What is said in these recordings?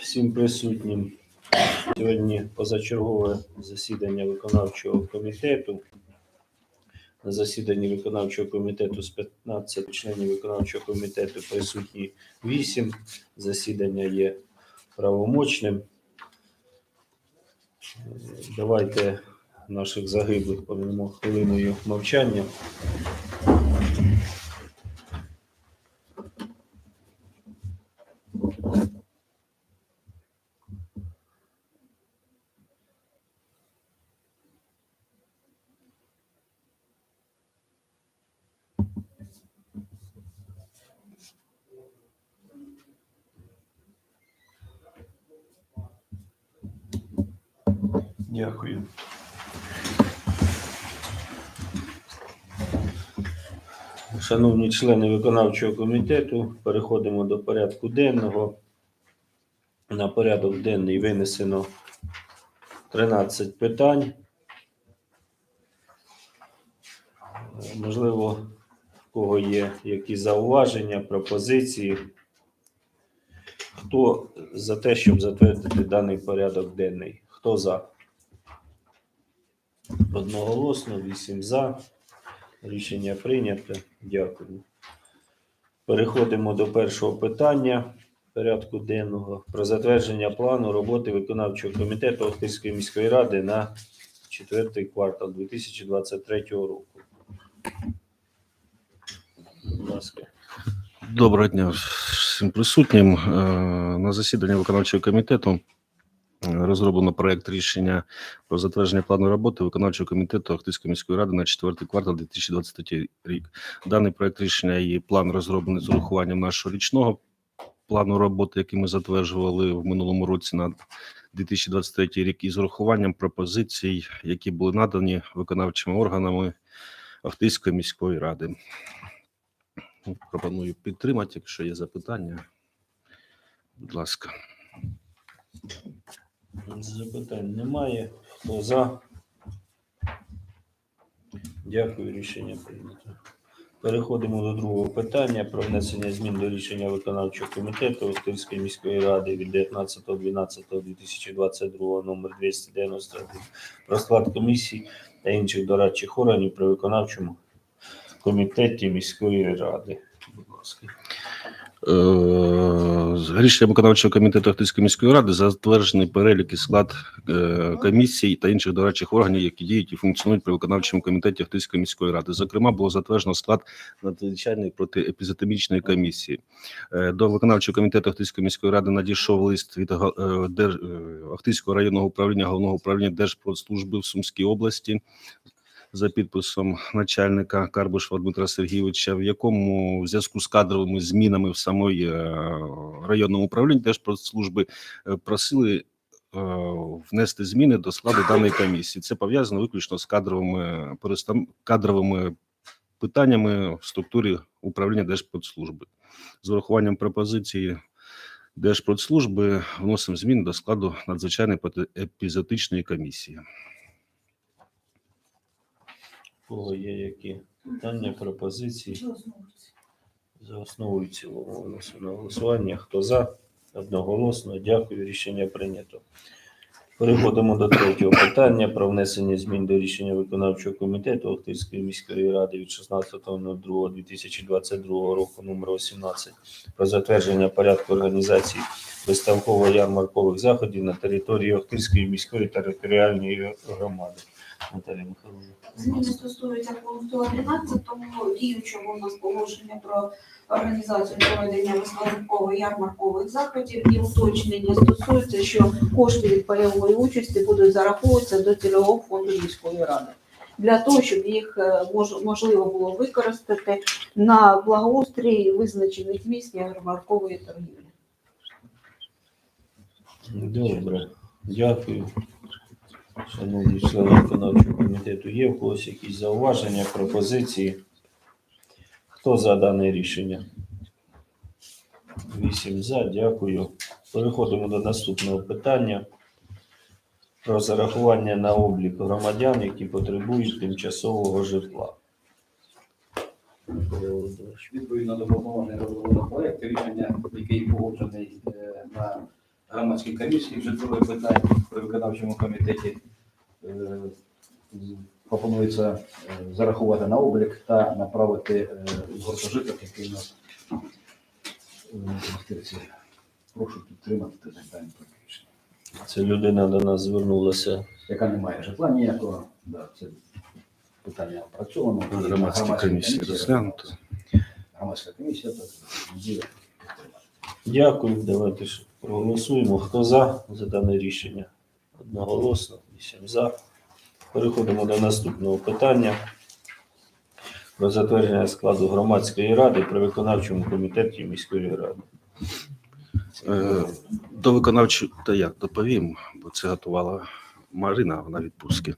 всім присутнім. Сьогодні позачергове засідання виконавчого комітету. На засіданні виконавчого комітету з 15 членів виконавчого комітету присутні 8. Засідання є правомочним. Давайте наших загиблих помимо хвилиною мовчання. Дякую. Шановні члени виконавчого комітету, переходимо до порядку денного. На порядок денний винесено 13 питань. Можливо, в кого є якісь зауваження, пропозиції. Хто за те, щоб затвердити даний порядок денний? Хто за? Одноголосно, 8 за. Рішення прийнято. Дякую. Переходимо до першого питання порядку денного про затвердження плану роботи виконавчого комітету Охтирської міської ради на четвертий квартал 2023 року. Будь ласка. Доброго дня всім присутнім. Е, На засіданні виконавчого комітету розроблено проект рішення про затвердження плану роботи виконавчого комітету Охтирської міської ради на четвертий квартал 2023 рік. Даний проект рішення і план розроблений з урахуванням нашого річного плану роботи, який ми затверджували в минулому році на 2023 рік, і з урахуванням пропозицій, які були надані виконавчими органами Охтирської міської ради. Пропоную підтримати, якщо є запитання. Будь ласка. Запитань немає. Хто за? Дякую, рішення прийнято. Переходимо до другого питання про внесення змін до рішення виконавчого комітету Охтирської міської ради від 19.12.2022 номер 291 про склад комісій та інших дорадчих органів при виконавчому комітеті міської ради. Будь ласка. З Рішенням виконавчого комітету Охтирської міської ради затверджений перелік і склад е, комісій та інших дорадчих органів, які діють і функціонують при виконавчому комітеті Охтирської міської ради. Зокрема, було затверджено склад надзвичайної протиепізотемічної комісії. Е, До виконавчого комітету Охтирської міської ради надійшов лист від е, е, районного управління головного управління Держпродслужби в Сумській області за підписом начальника Карбушева Дмитра Сергійовича, в якому в зв'язку з кадровими змінами в самої е, районному управлінні Держпродслужби е, просили е, внести зміни до складу даної комісії. Це пов'язано виключно з кадровими кадровими питаннями в структурі управління Держпродслужби. З урахуванням пропозиції Держпродслужби вносимо зміни до складу надзвичайної епізотичної комісії. Кого є які питання, пропозиції? За основу і цілому на голосування. Хто за? Одноголосно. Дякую. Рішення прийнято. Переходимо до третього питання про внесення змін до рішення виконавчого комітету Охтирської міської ради від 16.02.2022 року номер 18 про затвердження порядку організації виставково-ярмаркових заходів на території Охтирської міської територіальної громади. Наталія Михайловна. Зміни стосуються пункту 11, тому діючого у нас положення про організацію проведення виставкових ярмаркових заходів і уточнення стосується, що кошти від пайової участі будуть зараховуватися до цільового фонду міської ради. Для того, щоб їх е, можливо було використати на благоустрій визначених місць ярмаркової торгівлі. Добре, дякую. Шановні члени виконавчого комітету, є в когось якісь зауваження, пропозиції? Хто за дане рішення? Вісім за, дякую. Переходимо до наступного питання про зарахування на облік громадян, які потребують тимчасового житла. Відповідно до пропонований розроблений проект, рішення, який погоджений е, на громадській комісії житлових питань при виконавчому комітеті е, пропонується е, зарахувати на облік та направити е, гуртожиток, який у нас в Мостирці. Прошу підтримати та так далі. Це людина до нас звернулася. Яка не має житла ніякого, да, це питання опрацьовано. Громадські комісії розглянуто. Громадська комісія так. Дякую. Давайте ж проголосуємо. Хто за за дане рішення? Одноголосно, 8 за. Переходимо до наступного питання. Про затвердження складу громадської ради при виконавчому комітеті міської ради. Е, До виконавчого, та як доповім, бо це готувала Марина, вона відпустки.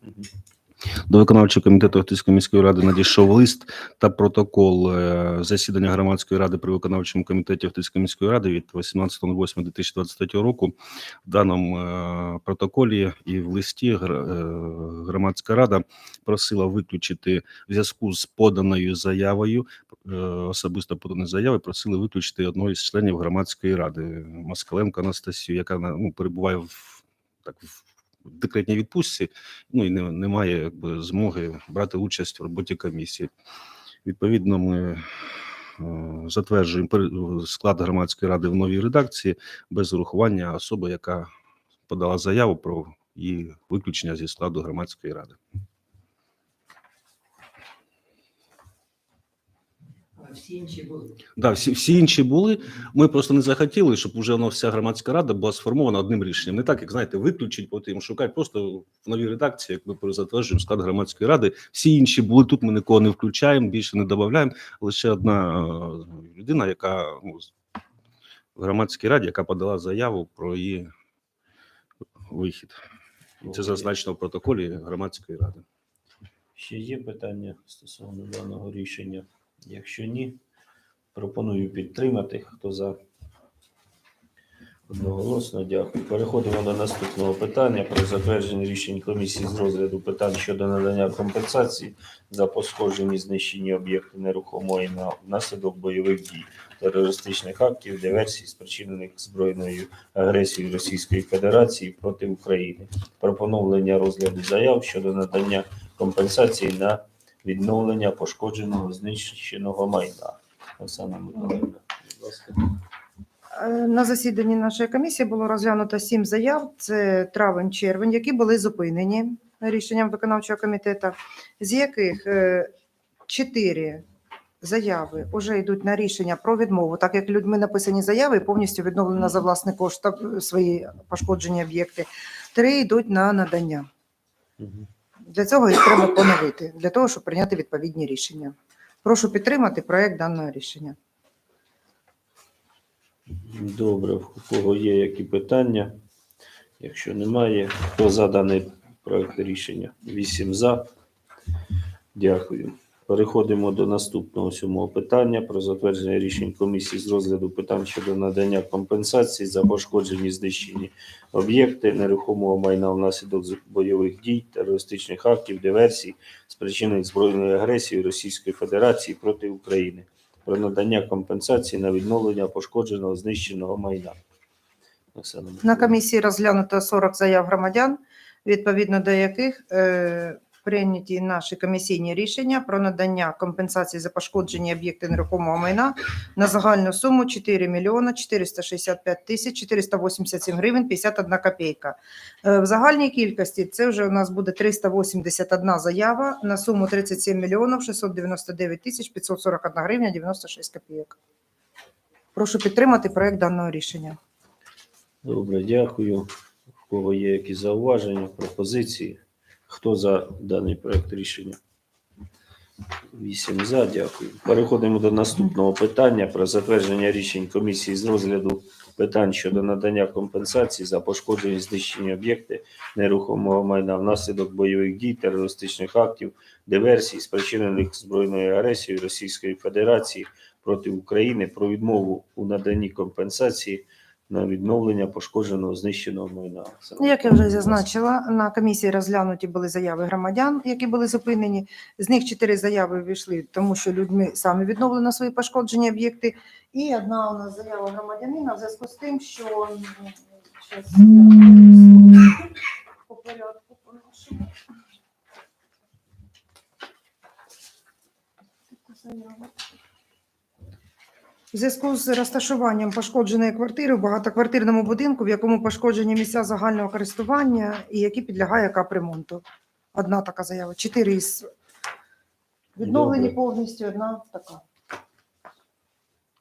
До виконавчого комітету Охтирської міської ради надійшов лист та протокол е, засідання громадської ради при виконавчому комітеті Охтирської міської ради від 18.08.2023 року. В даному е, протоколі і в листі е, громадська рада просила виключити в зв'язку з поданою заявою, особисто поданою заявою, просили виключити одного із членів громадської ради Москаленко Анастасію, яка ну, перебуває в так в декретній відпустці ну і не, немає якби, змоги брати участь в роботі комісії. Відповідно, ми е, затверджуємо склад громадської ради в новій редакції без урахування особи, яка подала заяву про її виключення зі складу громадської ради. Всі інші були. Да, всі, всі інші були. Ми просто не захотіли, щоб вже воно вся громадська рада була сформована одним рішенням. Не так, як знаєте, виключить, потім шукати. Просто в новій редакції, як ми перезатверджуємо склад громадської ради. Всі інші були тут. Ми нікого не включаємо, більше не додаємо. Лише одна е, людина, яка ну, в громадській раді, яка подала заяву про її вихід. І Це зазначено в протоколі громадської ради. Ще є питання стосовно даного рішення? Якщо ні, пропоную підтримати. Хто за? Одноголосно дякую. Переходимо до наступного питання про затвердження рішень комісії з розгляду питань щодо надання компенсації за пошкоджені знищені об'єкти нерухомої на внаслідок бойових дій, терористичних актів, диверсій, спричинених збройною агресією Російської Федерації проти України, про поновлення розгляду заяв щодо надання компенсації на відновлення пошкодженого знищеного майна. Оксана Миколаївна, будь ласка. Е, На засіданні нашої комісії було розглянуто сім заяв. Це травень-червень, які були зупинені рішенням виконавчого комітету, з яких е, чотири заяви вже йдуть на рішення про відмову, так як людьми написані заяви і повністю відновлено за власний кошт свої пошкоджені об'єкти. Три йдуть на надання. Для цього їх треба поновити, для того, щоб прийняти відповідні рішення. Прошу підтримати проєкт даного рішення. Добре, у кого є які питання? Якщо немає, хто за даний проєкт рішення? Вісім за. Дякую. Переходимо до наступного сьомого питання про затвердження рішень комісії з розгляду питань щодо надання компенсації за пошкоджені знищені об'єкти нерухомого майна внаслідок бойових дій, терористичних актів, диверсій, спричинених збройною агресією Російської Федерації проти України про надання компенсації на відновлення пошкодженого знищеного майна. На комісії розглянуто 40 заяв громадян, відповідно до яких е, прийняті наші комісійні рішення про надання компенсації за пошкоджені об'єкти нерухомого майна на загальну суму 4 мільйона 465 тисяч 487 гривень 51 копійка. Е, В загальній кількості це вже у нас буде 381 заява на суму 37 мільйонів 699 тисяч 541 гривня 96 копійок. Прошу підтримати проект даного рішення. Добре, дякую. В кого є якісь зауваження, пропозиції? Хто за даний проект рішення? Вісім за, дякую. Переходимо до наступного питання про затвердження рішень комісії з розгляду питань щодо надання компенсації за пошкоджені знищені об'єкти нерухомого майна внаслідок бойових дій, терористичних актів, диверсій, спричинених збройною агресією Російської Федерації проти України про відмову у наданні компенсації на відновлення пошкодженого знищеного майна. Як я вже зазначила, на комісії розглянуті були заяви громадян, які були зупинені. З них чотири заяви вийшли, тому що людьми самі відновлено свої пошкоджені об'єкти. І одна у нас заява громадянина в зв'язку з тим, що по порядку по-нашому. В зв'язку з розташуванням пошкодженої квартири в багатоквартирному будинку, в якому пошкоджені місця загального користування і які підлягає капремонту. Одна така заява. Чотири із відновлені Добре. повністю, одна така.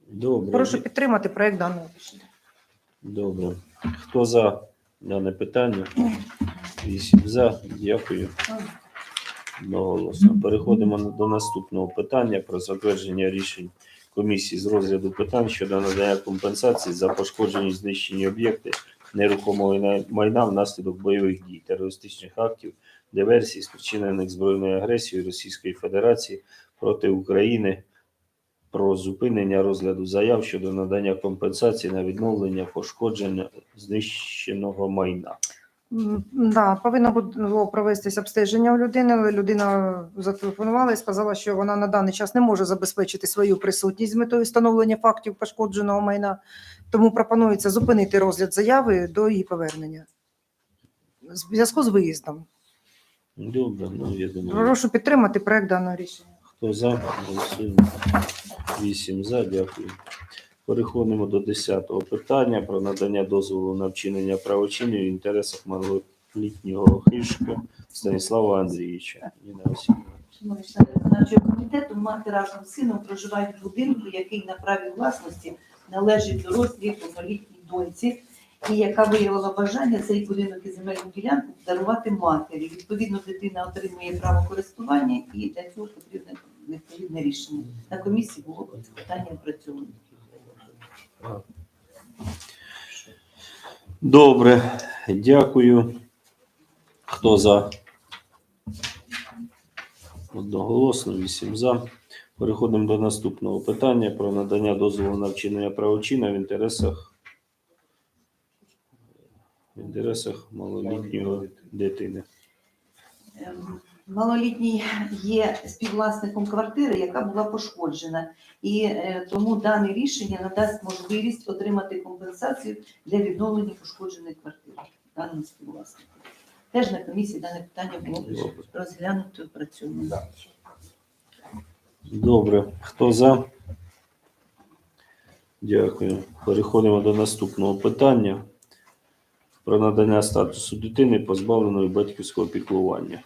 Добре. Прошу підтримати проект даного рішення. Добре. Хто за дане питання? Вісім за. Дякую. Одноголосно. Переходимо до наступного питання про затвердження рішень комісії з розгляду питань щодо надання компенсації за пошкоджені знищені об'єкти нерухомого майна- внаслідок бойових дій, терористичних актів, диверсій, спричинених збройною агресією Російської Федерації проти України про зупинення розгляду заяв щодо надання компенсації на відновлення пошкодження знищеного майна. Да, повинно було провестись обстеження у людини, але людина зателефонувала і сказала, що вона на даний час не може забезпечити свою присутність з метою встановлення фактів пошкодженого майна. Тому пропонується зупинити розгляд заяви до її повернення. В зв'язку з виїздом. Добре, ну я думаю. Прошу підтримати проект даного рішення. Хто за? Голосуємо. Вісім за, дякую. Переходимо до 10-го питання про надання дозволу на вчинення правочинів в інтересах малолітнього хижка Станіслава Андрійовича. Шановні члени виконавчого комітету, мати разом з сином проживають в будинку, який на праві власності належить дорослій повнолітній доньці, і яка виявила бажання цей будинок і земельну ділянку подарувати матері. Відповідно, дитина отримує право користування і для цього потрібне відповідне рішення. На комісії було питання опрацьовано. Добре, дякую. Хто за? Одноголосно, вісім за. Переходимо до наступного питання про надання дозволу на вчинення правочину в інтересах в інтересах малолітнього дитини. Малолітній є співвласником квартири, яка була пошкоджена, і е, тому дане рішення надасть можливість отримати компенсацію для відновлення пошкодженої квартири даному співвласнику. Теж на комісії дане питання було розглянуто опрацьовано. Добре, хто за? Дякую. Переходимо до наступного питання про надання статусу дитини, позбавленої батьківського піклування.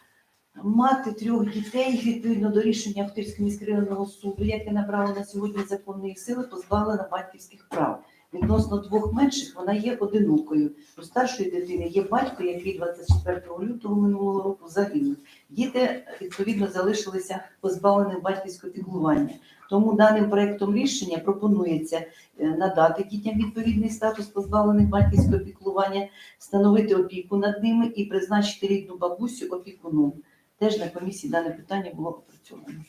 Мати трьох дітей відповідно до рішення Охтирського міськрайонного суду, яке набрало на сьогодні законної сили, позбавлена батьківських прав. Відносно двох менших вона є одинокою. У старшої дитини є батько, який 24 лютого минулого року загинув. Діти відповідно залишилися позбавленими батьківського піклування. Тому даним проектом рішення пропонується е, надати дітям відповідний статус позбавлених батьківського піклування, встановити опіку над ними і призначити рідну бабусю опікуном. Теж на комісії дане питання було опрацьовано.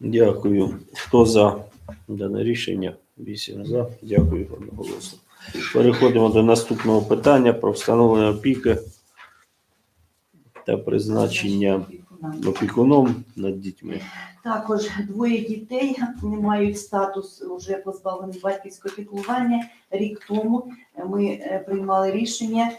Дякую. Хто за дане рішення? Вісім за. Дякую одноголосно. Переходимо до наступного питання про встановлення опіки та призначення опікуном над дітьми. Також двоє дітей не мають статус вже позбавлених батьківського піклування. Рік тому ми е, приймали рішення,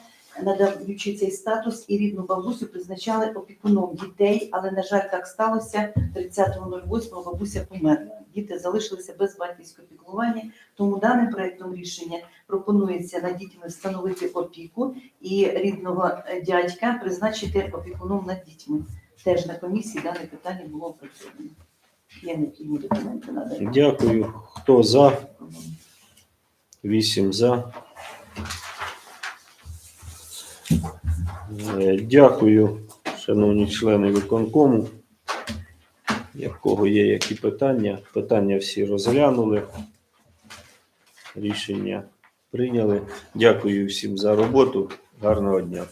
надаючи цей статус, і рідну бабусю призначали опікуном дітей, але на жаль, так сталося. 30.08 бабуся померла. Діти залишилися без батьківського піклування. Тому даним проектом рішення пропонується над дітьми встановити опіку і рідного е, дядька призначити опікуном над дітьми. Теж на комісії дане питання було опрацьовано. Є необхідні документи надані. Дякую. Хто за? Вісім за. Е, Дякую, шановні члени виконкому. Якого є які питання? Питання всі розглянули. Рішення прийняли. Дякую всім за роботу. Гарного дня.